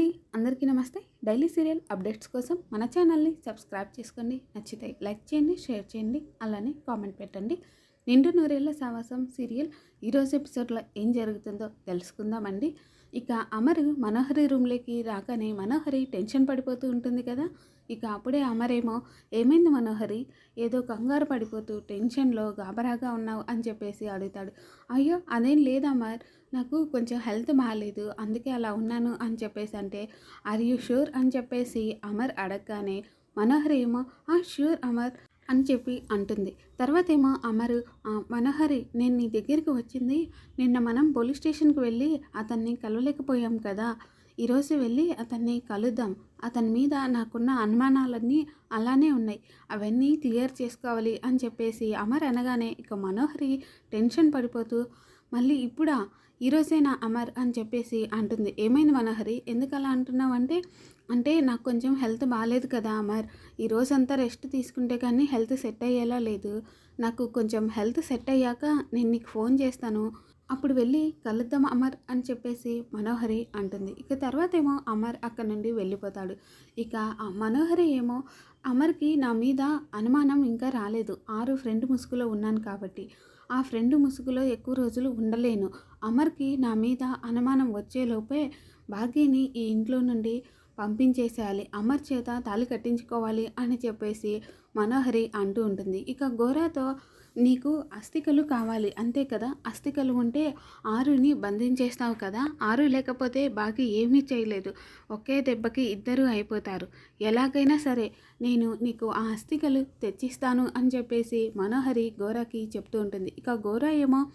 అండి. అందరికీ నమస్తే. డైలీ సీరియల్ అప్డేట్స్ కోసం మన ఛానల్ని సబ్స్క్రైబ్ చేసుకోండి. నచ్చితే లైక్ చేయండి షేర్ చేయండి అలానే కామెంట్ పెట్టండి. నిండు నూరేళ్ళ సావాసం సీరియల్ ఈరోజు ఎపిసోడ్లో ఏం జరుగుతుందో తెలుసుకుందామండి. ఇక అమర్ మనోహరి రూమ్లోకి రాగానే మనోహరి టెన్షన్ పడిపోతూ ఉంటుంది కదా. ఇక అప్పుడే అమరేమో ఏమైంది మనోహరి? ఏదో కంగారు పడిపోతూ టెన్షన్లో గాబరాగా ఉన్నావు అని చెప్పేసి అడుగుతాడు. అయ్యో అదేం లేదు అమర్. నాకు కొంచెం హెల్త్ బాగాలేదు అందుకే అలా ఉన్నాను అని చెప్పేసి అంటే ఆర్ యూ షూర్? అని చెప్పేసి అమర్ అడగగానే మనోహరి ఏమో ఆ షూర్ అమర్ అని చెప్పి అంటుంది. తర్వాత ఏమో అమరు మనోహరి నేను నీ దగ్గరికి వచ్చింది. నిన్న మనం పోలీస్ స్టేషన్కి వెళ్ళి అతన్ని కలవలేకపోయాం కదా. ఈరోజు వెళ్ళి అతన్ని కలుద్దాం. అతని మీద నాకున్న అనుమానాలన్నీ అలానే ఉన్నాయి. అవన్నీ క్లియర్ చేసుకోవాలి అని చెప్పేసి అమర్ అనగానే ఇక మనోహరి టెన్షన్ పడిపోతూ మళ్ళీ ఇప్పుడా? ఈరోజేనా అమర్ అని చెప్పేసి అంటుంది. ఏమైంది మనోహరి? ఎందుకు అలా అంటున్నావు అంటే అంటే నాకు కొంచెం హెల్త్ బాగాలేదు కదా అమర్. ఈ రోజంతా రెస్ట్ తీసుకుంటే కానీ హెల్త్ సెట్ అయ్యేలా లేదు. నాకు కొంచెం హెల్త్ సెట్ అయ్యాక నేను నీకు ఫోన్ చేస్తాను. అప్పుడు వెళ్ళి కలుద్దాం అమర్ అని చెప్పేసి మనోహరి అంటుంది. ఇక తర్వాత ఏమో అమర్ అక్కడ నుండి వెళ్ళిపోతాడు. ఇక మనోహరి ఏమో అమర్కి నా మీద అనుమానం ఇంకా రాలేదు. ఆరు ఫ్రెండ్ ముసుగులో ఉన్నాను కాబట్టి. ఆ ఫ్రెండ్ ముసుగులో ఎక్కువ రోజులు ఉండలేను. అమర్కి నా మీద అనుమానం వచ్చేలోపే భాగ్యని ఈ ఇంట్లో నుండి పంపించేసేయాలి. అమర్ చేత తాళి కట్టించుకోవాలి అని చెప్పేసి మనోహరి అంటూ ఉంటుంది. ఇక గోరాతో నీకు అస్థికలు కావాలి. అంతే కదా? అస్థికలు ఉంటే ఆరుని బంధించేస్తావు కదా? ఆరు లేకపోతే బాగా ఏమీ చేయలేదు. ఒకే దెబ్బకి ఇద్దరు అయిపోతారు. ఎలాగైనా సరే నేను నీకు ఆ అస్థికలు తెచ్చిస్తాను అని చెప్పేసి మనోహరి గోరాకి చెప్తూ ఉంటుంది. ఇక గోరా ఏమో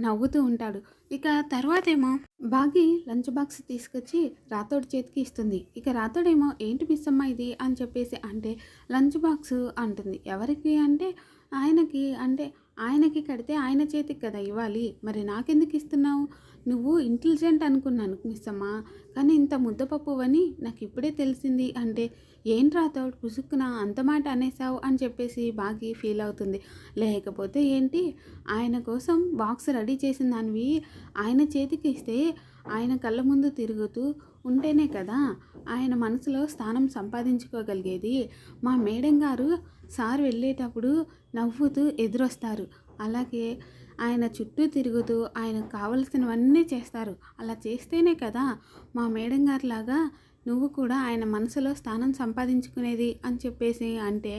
నవ్వుతూ ఉంటాడు. ఇక తర్వాత ఏమో బాగి లంచ్ బాక్స్ తీసుకొచ్చి రాతోడి చేతికి ఇస్తుంది. ఇక రాతోడేమో ఏంటి మిస్ అమ్మ ఇది? అని చెప్పేసి అంటే లంచ్ బాక్స్ అంటుంది. ఎవరికి అంటే ఆయనకి అంటే ఆయనకి కడితే ఆయన చేతికి కదా ఇవ్వాలి. మరి నాకెందుకు ఇస్తున్నావు? నువ్వు ఇంటెలిజెంట్ అనుకున్నాను మిస్ అమ్మ కానీ ఇంత ముద్దపప్పు అని నాకు ఇప్పుడే తెలిసింది. అంటే ఏం రాతోడు పుసుక్కున అంత మాట అనేసావు అని చెప్పేసి బాగి ఫీల్ అవుతుంది. లేకపోతే ఏంటి? ఆయన కోసం బాక్స్ రెడీ చేసిన దానివి ఆయన చేతికి ఇస్తే ఆయన కళ్ళ ముందు తిరుగుతూ ఉంటేనే కదా ఆయన మనసులో స్థానం సంపాదించుకోగలిగేది. మా మేడం గారు సార్ వెళ్ళేటప్పుడు నవ్వుతూ ఎదురొస్తారు. అలాగే ఆయన చుట్టూ తిరుగుతూ ఆయనకు కావలసినవన్నీ చేస్తారు. అలా చేస్తేనే కదా మా మేడం గారిలాగా నువ్వు కూడా ఆయన మనసులో స్థానం సంపాదించుకునేది అని చెప్పేసి అంటే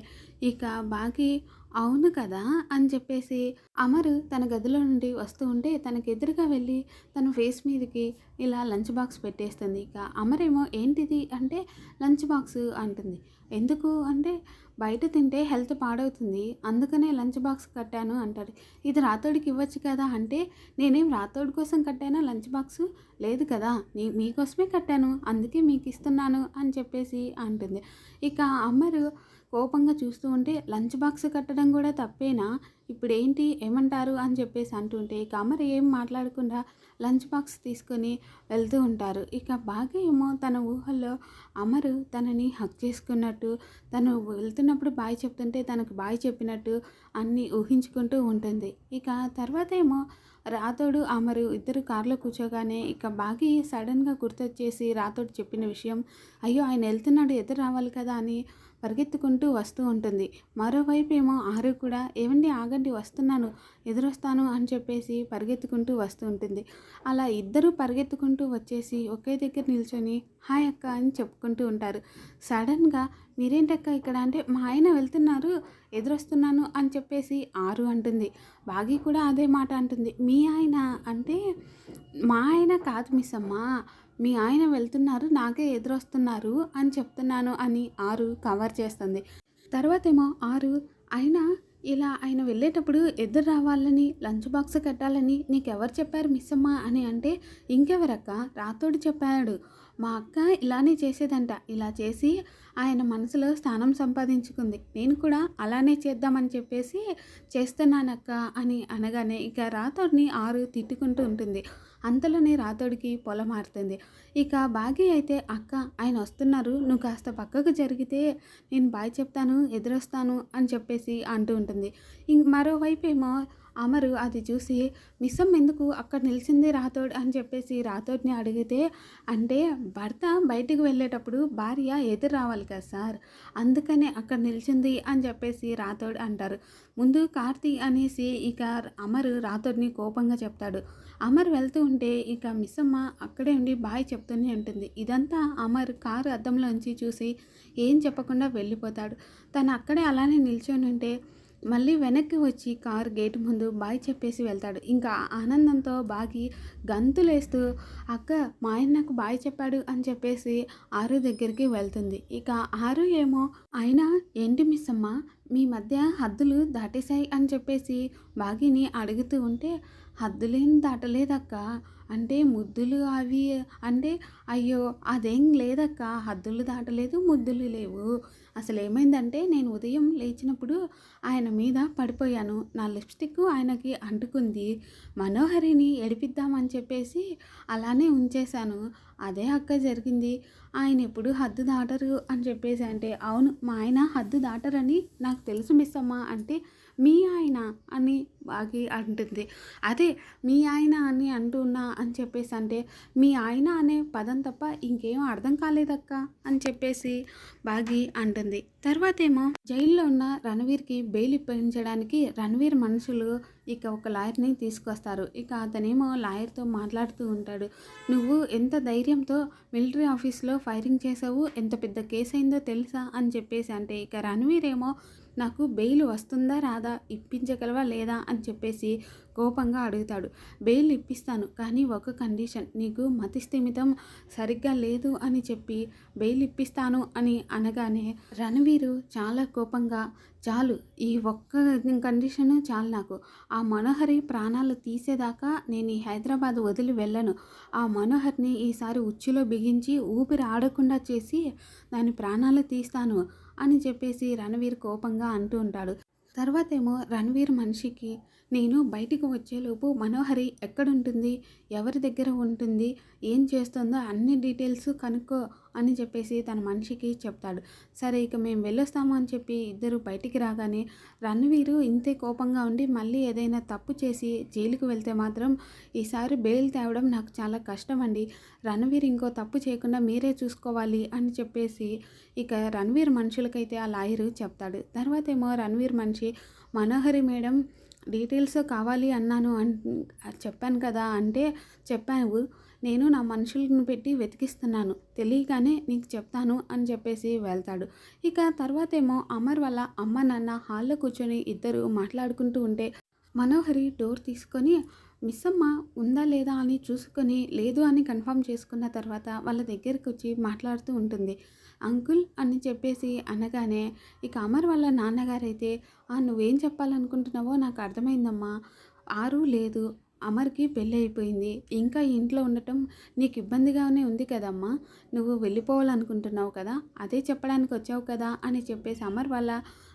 ఇక బాకీ అవును కదా అని చెప్పేసి అమరు తన గదిలో నుండి వస్తూ ఉంటే తనకి ఎదురుగా వెళ్ళి తన ఫేస్ మీదకి ఇలా లంచ్ బాక్స్ పెట్టేస్తుంది. ఇక అమరేమో ఏంటిది అంటే లంచ్ బాక్స్ అంటుంది. ఎందుకు అంటే బయట తింటే హెల్త్ పాడవుతుంది. అందుకనే లంచ్ బాక్స్ కట్టాను అంటాడు. ఇది రాతోడికి ఇవ్వచ్చు కదా అంటే నేనేం రాతోడి కోసం కట్టానా? లంచ్ బాక్స్ లేదు కదా. నీ మీకోసమే కట్టాను. అందుకే మీకు ఇస్తున్నాను అని చెప్పేసి అంటుంది. ఇక అమ్మరు కోపంగా చూస్తూ ఉంటే లంచ్ బాక్స్ కట్టడం కూడా తప్పేనా? ఇప్పుడు ఏంటి ఏమంటారు అని చెప్పేసి అంటుంటే ఇక అమర్ ఏం మాట్లాడకుండా లంచ్ బాక్స్ తీసుకొని వెళ్తూ ఉంటారు. ఇక బాగా ఏమో తన ఊహల్లో అమరు తనని హక్ చేసుకున్నట్టు తను వెళ్తున్నప్పుడు బాయ్ చెప్తుంటే తనకు బాయ్ చెప్పినట్టు అన్నీ ఊహించుకుంటూ ఉంటుంది. ఇక తర్వాత ఏమో రాతోడు అమరు ఇద్దరు కారులో కూర్చోగానే ఇక బాగి సడన్గా గుర్తొచ్చేసి రాతోడు చెప్పిన విషయం అయ్యో ఆయన వెళ్తున్నాడు ఎదురు రావాలి కదా అని పరిగెత్తుకుంటూ వస్తూ ఉంటుంది. మరోవైపు ఏమో ఆరు కూడా ఏమండి ఆగండి వస్తున్నాను ఎదురొస్తాను అని చెప్పేసి పరిగెత్తుకుంటూ వస్తూ ఉంటుంది. అలా ఇద్దరు పరిగెత్తుకుంటూ వచ్చేసి ఒకే దగ్గర నిల్చొని హాయ్ అక్క అని చెప్పుకుంటూ ఉంటారు. సడన్గా మీరేంటక్క ఇక్కడ? అంటే మా ఆయన వెళ్తున్నారు ఎదురొస్తున్నాను అని చెప్పేసి ఆరు అంటుంది. బాగి కూడా అదే మాట అంటుంది. మీ ఆయన అంటే మా ఆయన కాదు మిస్ అమ్మా మీ ఆయన వెళ్తున్నారు నాకే ఎదురొస్తున్నారు అని చెప్తున్నాను అని ఆరు కవర్ చేస్తుంది. తర్వాత ఏమో ఆరు ఆయన ఇలా ఆయన వెళ్ళేటప్పుడు ఎదురు రావాలని లంచ్ బాక్స్ కట్టాలని నీకెవరు చెప్పారు మిస్ అమ్మ అని అంటే ఇంకెవరక్క? రాతోడు చెప్పాడు. మా అక్క ఇలానే చేసేదంట. ఇలా చేసి ఆయన మనసులో స్థానం సంపాదించుకుంది. నేను కూడా అలానే చేద్దామని చెప్పేసి చేస్తున్నానక్క అని అనగానే ఇక రాతోడిని ఆరు తిట్టుకుంటూ ఉంటుంది. అంతలోనే రాతోడికి పొలం మారుతుంది ఇక బాగి అయితే అక్క ఆయన వస్తున్నారు. నువ్వు కాస్త పక్కకు జరిగితే నేను బాయ్ చెప్తాను ఎదురొస్తాను అని చెప్పేసి అంటూ ఉంటుంది. ఇంక మరోవైపు ఏమో అమరు అది చూసి మిస్సం ఎందుకు అక్కడ నిలిచింది రాథోడ్? అని చెప్పేసి రాథోడ్ని అడిగితే అంటే భర్త బయటికి వెళ్ళేటప్పుడు భార్య ఎదురు రావాలి కదా సార్ అందుకనే అక్కడ నిలిచింది అని చెప్పేసి రాథోడ్ అంటారు. ముందు కార్తీ అనేసి ఇక అమరు రాథోడ్ని కోపంగా చెప్తాడు. అమర్ వెళ్తూ ఉంటే ఇక మిస్సమ్మ అక్కడే ఉండి బాయ్ చెప్తూనే ఉంటుంది. ఇదంతా అమర్ కారు అద్దంలోంచి చూసి ఏం చెప్పకుండా వెళ్ళిపోతాడు. తను అక్కడే అలానే నిల్చొని ఉంటే మళ్ళీ వెనక్కి వచ్చి కారు గేట్ ముందు బాయ్ చెప్పేసి వెళ్తాడు. ఇంకా ఆనందంతో బాగి గంతులేస్తూ అక్క మా ఆయన నాకు బాయ్ చెప్పాడు అని చెప్పేసి ఆరు దగ్గరికి వెళ్తుంది. ఇక ఆరు ఏమో ఆయన ఏంటి మిస్ అమ్మ మీ మధ్య హద్దులు దాటేశాయి అని చెప్పేసి బాగిని అడుగుతూ ఉంటే హద్దులేం దాటలేదక్క. అంటే ముద్దులు అవి అంటే అయ్యో అదేం లేదక్క. హద్దులు దాటలేదు ముద్దులు లేవు. అసలు ఏమైందంటే నేను ఉదయం లేచినప్పుడు ఆయన మీద పడిపోయాను. నా లిప్స్టిక్ ఆయనకి అంటుకుంది. మనోహరిని ఎడిపిద్దామని చెప్పేసి అలానే ఉంచేశాను. అదే అక్క జరిగింది. ఆయన ఎప్పుడు హద్దు దాటరు అని చెప్పేసి అంటే అవును మా ఆయన హద్దు దాటరని నాకు తెలుసు మిస్ అమ్మ అంటే మీ ఆయన అని బాగి అంటుంది. అదే మీ ఆయన అని అంటున్నా అని చెప్పేసి అంటే మీ ఆయన అనే పదం తప్ప ఇంకేం అర్థం కాలేదక్క అని చెప్పేసి బాగి అంటుంది. తర్వాత ఏమో జైల్లో ఉన్న రణవీర్కి బెయిల్ ఇప్పించడానికి రణవీర్ మనుషులు ఇక ఒక లాయర్ని తీసుకొస్తారు. ఇక అతనేమో లాయర్తో మాట్లాడుతూ ఉంటాడు. నువ్వు ఎంత ధైర్యంతో మిలిటరీ ఆఫీస్లో ఫైరింగ్ చేసావు ఎంత పెద్ద కేసు అయిందో తెలుసా? అని చెప్పేసి అంటే ఇక రణవీర్ ఏమో నాకు బెయిల్ వస్తుందా రాదా ఇప్పించగలవా లేదా? అని చెప్పేసి కోపంగా అడుగుతాడు. బెయిల్ ఇప్పిస్తాను కానీ ఒక కండిషన్. నీకు మతి స్థిమితం సరిగ్గా లేదు అని చెప్పి బెయిల్ ఇప్పిస్తాను అని అనగానే రణవీరు చాలా కోపంగా చాలు ఈ ఒక్క కండిషను చాలు నాకు. ఆ మనోహరి ప్రాణాలు తీసేదాకా నేను ఈ హైదరాబాద్ వదిలి వెళ్ళను. ఆ మనోహర్ని ఈసారి ఉచ్చులో బిగించి ఊపిరి ఆడకుండా చేసి దాని ప్రాణాలు తీస్తాను అని చెప్పేసి రణవీర్ కోపంగా అంటూ ఉంటాడు. తర్వాత ఏమో రణవీర్ మనిషికి నేను బయటికి వచ్చేలోపు మనోహరి ఎక్కడుంటుంది? ఎవరి దగ్గర ఉంటుంది? ఏం చేస్తుందో అన్ని డీటెయిల్స్ కనుక్కో అని చెప్పేసి తన మనిషికి చెప్తాడు. సరే ఇక మేము వెళ్ళొస్తాము అని చెప్పి ఇద్దరు బయటికి రాగానే రణవీరు ఇంతే కోపంగా ఉండి మళ్ళీ ఏదైనా తప్పు చేసి జైలుకి వెళ్తే మాత్రం ఈసారి బెయిల్ తేవడం నాకు చాలా కష్టం అండి రణవీర్ ఇంకో తప్పు చేయకుండా మీరే చూసుకోవాలి అని చెప్పేసి ఇక రణవీర్ మనుషులకైతే ఆ లాయరు చెప్తాడు. తర్వాత ఏమో రణవీర్ మనిషి మనోహరి మేడం డీటెయిల్స్ కావాలి అన్నాను అన్ చెప్పాను కదా అంటే చెప్పావు. నేను నా మనుషులను పెట్టి వెతికిస్తున్నాను. తెలియగానే నీకు చెప్తాను అని చెప్పేసి వెళ్తాడు. ఇక తర్వాత ఏమో అమర్ వాళ్ళ అమ్మ నాన్న హాల్లో కూర్చొని ఇద్దరు మాట్లాడుకుంటూ ఉంటే మనోహరి డోర్ తీసుకొని మిస్ అమ్మ ఉందా లేదా అని చూసుకొని లేదు అని కన్ఫర్మ్ చేసుకున్న తర్వాత వాళ్ళ దగ్గరికి వచ్చి మాట్లాడుతూ ఉంటుంది. అంకుల్ అని చెప్పేసి అనగానే ఇక అమర్ వాళ్ళ నాన్నగారైతే "ఆ, నువ్వేం చెప్పాలనుకుంటున్నావో నాకు అర్థమైందమ్మా. ఆరు లేదు అమర్కి పెళ్ళి అయిపోయింది. ఇంకా ఇంట్లో ఉండటం నీకు ఇబ్బందిగానే ఉంది కదమ్మా. నువ్వు వెళ్ళిపోవాలనుకుంటున్నావు కదా అదే చెప్పడానికి వచ్చావు కదా అని చెప్పేసి అమర్ వాళ్ళ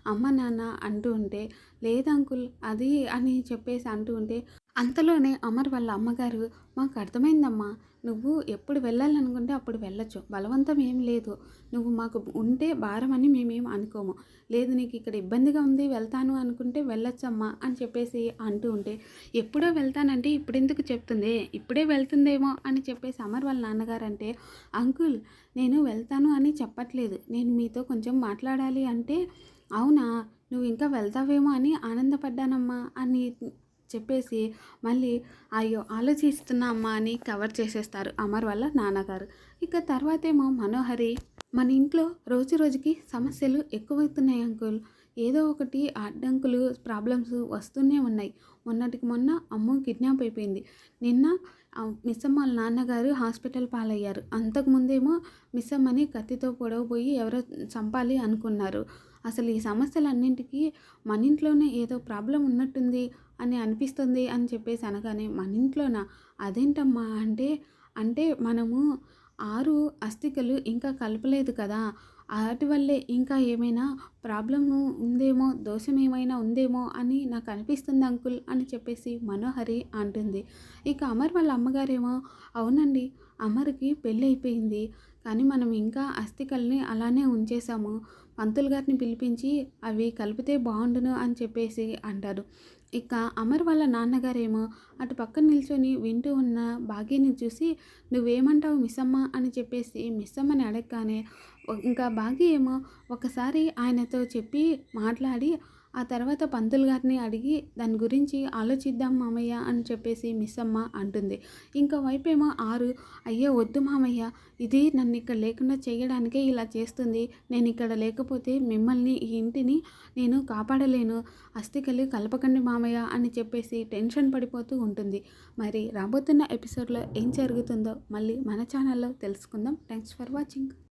అమ్మ నాన్న అంటూ ఉంటే లేదు అంకుల్ అది అని చెప్పేసి అంటూ ఉంటే అంతలోనే అమర్ వాళ్ళ అమ్మగారు మాకు అర్థమైందమ్మా నువ్వు ఎప్పుడు వెళ్ళాలనుకుంటే అప్పుడు వెళ్ళొచ్చు. బలవంతం ఏం లేదు. నువ్వు మాకు ఉంటే భారం అని మేమేం అనుకోము. లేదు నీకు ఇక్కడ ఇబ్బందిగా ఉంది వెళ్తాను అనుకుంటే వెళ్ళొచ్చమ్మా అని చెప్పేసి అంటూ ఉంటే ఎప్పుడో వెళ్తానంటే ఇప్పుడు ఎందుకు చెప్తుంది? ఇప్పుడే వెళ్తుందేమో అని చెప్పేసి అమర్ వాళ్ళ నాన్నగారు అంటే అంకుల్ నేను వెళ్తాను అని చెప్పట్లేదు. నేను మీతో కొంచెం మాట్లాడాలి అంటే అవునా? నువ్వు ఇంకా వెళ్తావేమో అని ఆనందపడ్డానమ్మా అని చెప్పేసి మళ్ళీ అయ్యో ఆలోచిస్తున్న అమ్మ అని కవర్ చేసేస్తారు అమర్ వాళ్ళ నాన్నగారు. ఇక తర్వాతేమో మనోహరి మన ఇంట్లో రోజు రోజుకి సమస్యలు ఎక్కువవుతున్నాయి అంకుల్. ఏదో ఒకటి అడ్డంకులు ప్రాబ్లమ్స్ వస్తూనే ఉన్నాయి. మొన్నటికి మొన్న అమ్మ కిడ్నాప్ అయిపోయింది. నిన్న మిస్సమ్మ వాళ్ళ నాన్నగారు హాస్పిటల్ పాలయ్యారు. అంతకుముందేమో మిస్సమ్మని కత్తితో పొడవబోయి ఎవరో చంపాలి అనుకున్నారు. అసలు ఈ సమస్యలన్నింటికీ మన ఇంట్లోనే ఏదో ప్రాబ్లం ఉన్నట్టుంది అని అనిపిస్తుంది అని చెప్పేసి అనగానే మన ఇంట్లోనా? అదేంటమ్మా? అంటే అంటే మనము ఆరు అస్థికలు ఇంకా కలపలేదు కదా. వాటి వల్లే ఇంకా ఏమైనా ప్రాబ్లము ఉందేమో దోషం ఏమైనా ఉందేమో అని నాకు అనిపిస్తుంది అంకుల్ అని చెప్పేసి మనోహరి అంటుంది. ఇక అమర్ వాళ్ళ అమ్మగారేమో అవునండి అమర్కి పెళ్ళి అయిపోయింది కానీ మనం ఇంకా అస్థికల్ని అలానే ఉంచేసాము పంతులు గారిని పిలిపించి అవి కలిపితే బాగుండును అని చెప్పేసి అంటారు. ఇక అమర్ వాళ్ళ నాన్నగారేమో అటు పక్కన నిల్చొని వింటూ ఉన్న భాగ్యని చూసి నువ్వేమంటావు మిస్సమ్మ అని చెప్పేసి మిస్సమ్మని అడగగానే ఇంకా భాగ్య ఏమో ఒకసారి ఆయనతో చెప్పి మాట్లాడి ఆ తర్వాత పంతులు గారిని అడిగి దాని గురించి ఆలోచిద్దాం మామయ్య అని చెప్పేసి మిస్ అమ్మ అంటుంది. ఇంకా వైపేమో ఆరు అయ్యే వద్దు మామయ్య ఇది నన్ను ఇక్కడ లేకుండా చేయడానికే ఇలా చేస్తుంది. నేను ఇక్కడ లేకపోతే మిమ్మల్ని ఈ ఇంటిని నేను కాపాడలేను. అస్థికలు కలపకండి మామయ్య అని చెప్పేసి టెన్షన్ పడిపోతూ ఉంటుంది. మరి రాబోతున్న ఎపిసోడ్లో ఏం జరుగుతుందో మళ్ళీ మన ఛానల్లో తెలుసుకుందాం. Thanks for watching.